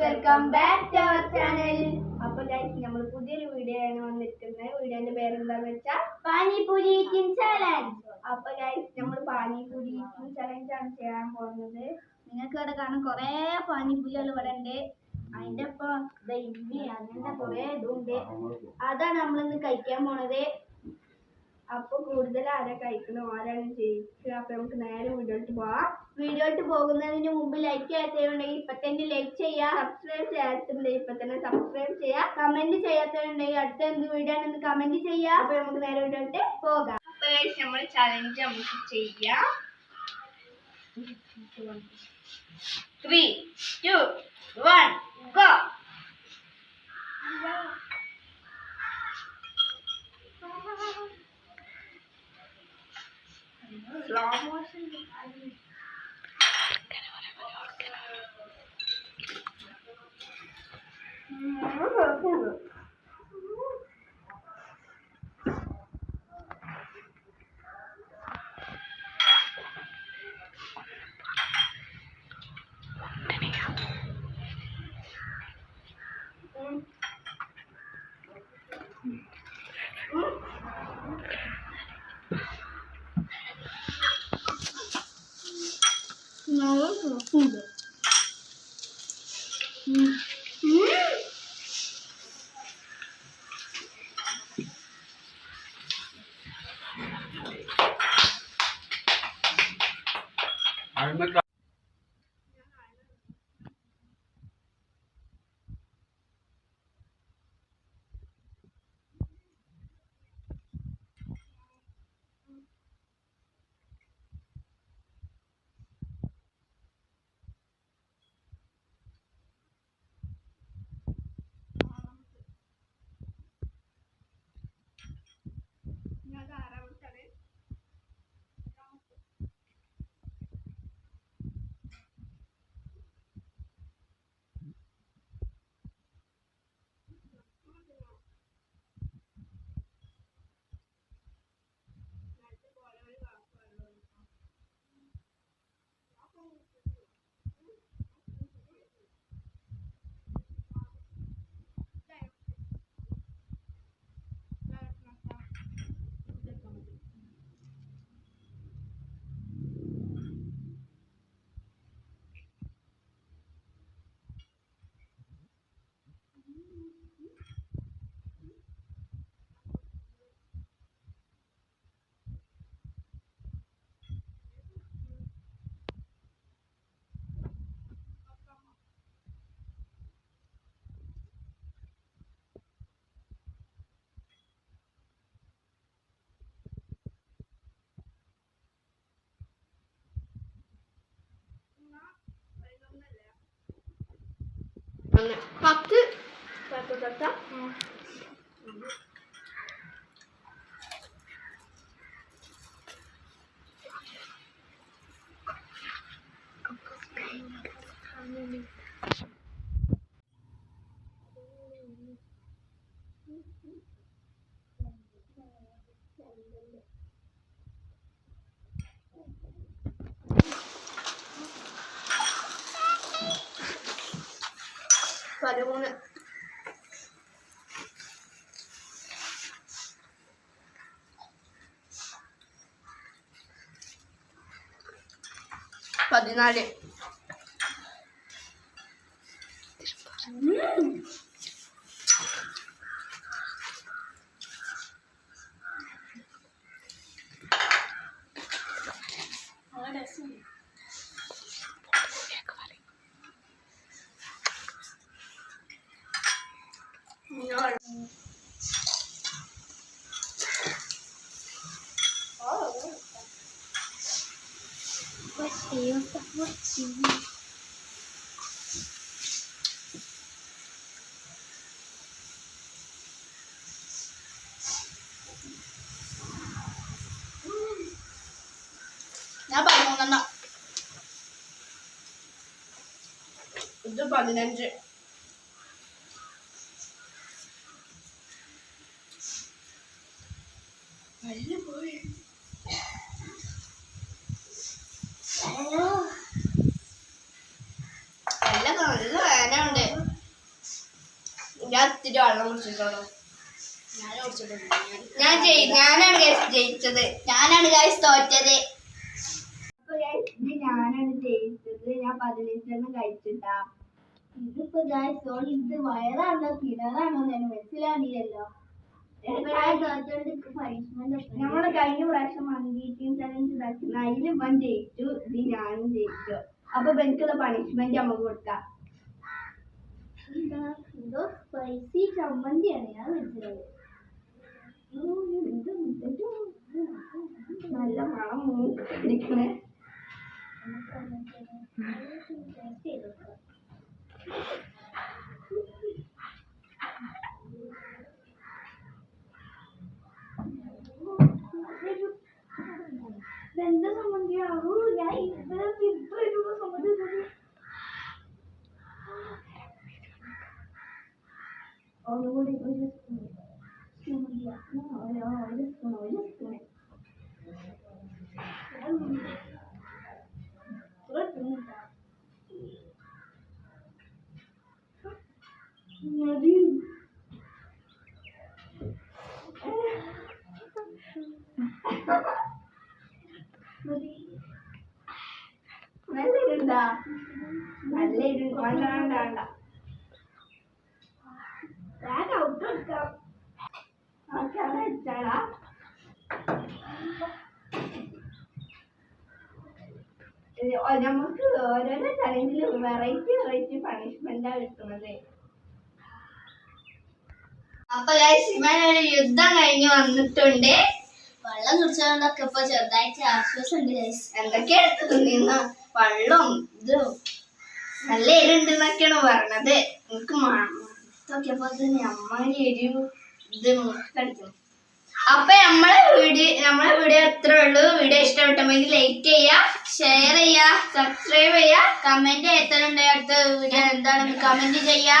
Welcome back to our channel അപ്പോൾ guys നമ്മൾ പുതിയൊരു വീഡിയോ ആണ് വന്നിരിക്കുന്നത്. വീഡിയോന്റെ പേരെന്താന്ന് വെച്ചാൽ പാനിപൂരി ഈറ്റിംഗ് ചാലഞ്ച് അപ്പൊ ഗൈസ് നമ്മൾ പാനിപൂരി ഈറ്റിംഗ് ചാലഞ്ച് ആണ് ചെയ്യാൻ പോകുന്നത്. നിങ്ങൾക്ക് ഇവിടെ കാണാൻ കുറേ പാനിപൂരികൾ ഇവിടെ ഉണ്ട്. ഒപ്പം ദേ ഇഡ്ഡലി അങ്ങനത്തെ കുറേ ഇതുണ്ട് അതാണ് നമ്മളിന്ന് കഴിക്കാൻ പോണത്. അപ്പൊ കൂടുതൽ ആരാ കഴിക്കണം? ആരാണ് ജയിക്കുക? അപ്പൊ നമുക്ക് നേരെ വീഡിയോട്ട് പോവാം. വീഡിയോട്ട് പോകുന്നതിന് മുമ്പ് ലൈക്ക് ചെയ്യാത്തവരുണ്ടെങ്കിൽ ഇപ്പൊ തന്നെ ലൈക്ക് ചെയ്യാ സബ്സ്ക്രൈബ് ചെയ്യാത്തുണ്ടെങ്കിൽ ഇപ്പൊ തന്നെ സബ്സ്ക്രൈബ് ചെയ്യുക കമന്റ് ചെയ്യാത്തവരുണ്ടെങ്കിൽ അടുത്ത എന്ത് വീഡിയോ ആണെന്ന് കമന്റ് ചെയ്യുക അപ്പൊ നമുക്ക് നേരെ വീഡിയോട്ട് പോകാം. അപ്പൊ നമ്മൾ ചലഞ്ച് നമുക്ക് ചെയ്യാം. Three two one go slow সুন্দর আর പത്ത്. പത്ത് പത്ത് പതിമൂന്ന് പതിനാല് ഞാൻ പതിമൂന്നെണ്ണം ഇത് പതിനഞ്ച്. നല്ല നല്ല വേദന ഉണ്ട് ഞാൻ ഇത്തിരി വെള്ളം കുടിച്ചിട്ടുള്ളൂ ഞാൻ ഞാൻ ജയി ഞാനാണ് ഗൈസ് ജയിച്ചത് ഞാനാണ് ഗൈസ് തോറ്റത് ഞാനാണ് ജയിച്ചത് ഞാൻ പതിനഞ്ചെണ്ണം കഴിച്ചിട്ടാ ഇതിപ്പോ ഗൈസ് ഇത് വയറാണോ കിണറാണോ എന്ന് മനസ്സിലാണില്ലല്ലോ നമ്മൾ കഴിഞ്ഞ പ്രാവശ്യം മന്തി ചലഞ്ച് ഇതാക്കി. അതിൽ ഇവൻ ജയിച്ചു ഇത് ഞാനും ജയിച്ചു. അപ്പൊ എനിക്കുള്ള പണിഷ്മെന്റ് നമുക്ക് കൊടുക്കാം. എന്തോ സ്പൈസി ചമ്മന്തിയാണ്. ഞാൻ മനസ്സിലായത് നല്ല മണം മൂക്ക് പിടിക്കണേ എന്താ സംബന്ധിയാവൂ മതി നല്ല ഇരുണ്ടാ നല്ല ഇരു വേണ്ട വേണ്ട വേണ്ട ഞാൻ ഔട്ട് എടുക്കാം ആൾക്കാരെ വെച്ചാടാ നമുക്ക് ഓരോരോ ചലഞ്ചിലും വെറൈറ്റി വെറൈറ്റി പണിഷ്മെന്റാ കിട്ടുന്നത്. അപ്പൊ ഒരു യുദ്ധം കഴിഞ്ഞ് വന്നിട്ടുണ്ട്. വെള്ളം കുടിച്ചതുകൊണ്ടൊക്കെ ഇപ്പൊ ചെറുതായിട്ട് ആശ്വാസം ഉണ്ട് ഗൈസ് എന്തൊക്കെയാ എടുത്ത് വെള്ളം ഇതും നല്ല എരിണ്ട് എന്നൊക്കെയാണ് പറഞ്ഞത്. എനിക്ക് മാത്രം അമ്മാരി എരിവ് ഇത് മൂക്കടിക്കും അപ്പൊ നമ്മളെ വീഡിയോ നമ്മളെ വീഡിയോ എത്ര ഉള്ളൂ. വീഡിയോ ഇഷ്ടപ്പെട്ടെങ്കിൽ ലൈക്ക് ചെയ്യാ ഷെയർ ചെയ്യാ സബ്സ്ക്രൈബ് ചെയ്യാ കമന്റ് എത്ര ഉണ്ട് അടുത്ത വീഡിയോ എന്താണെന്ന് കമന്റ് ചെയ്യാ.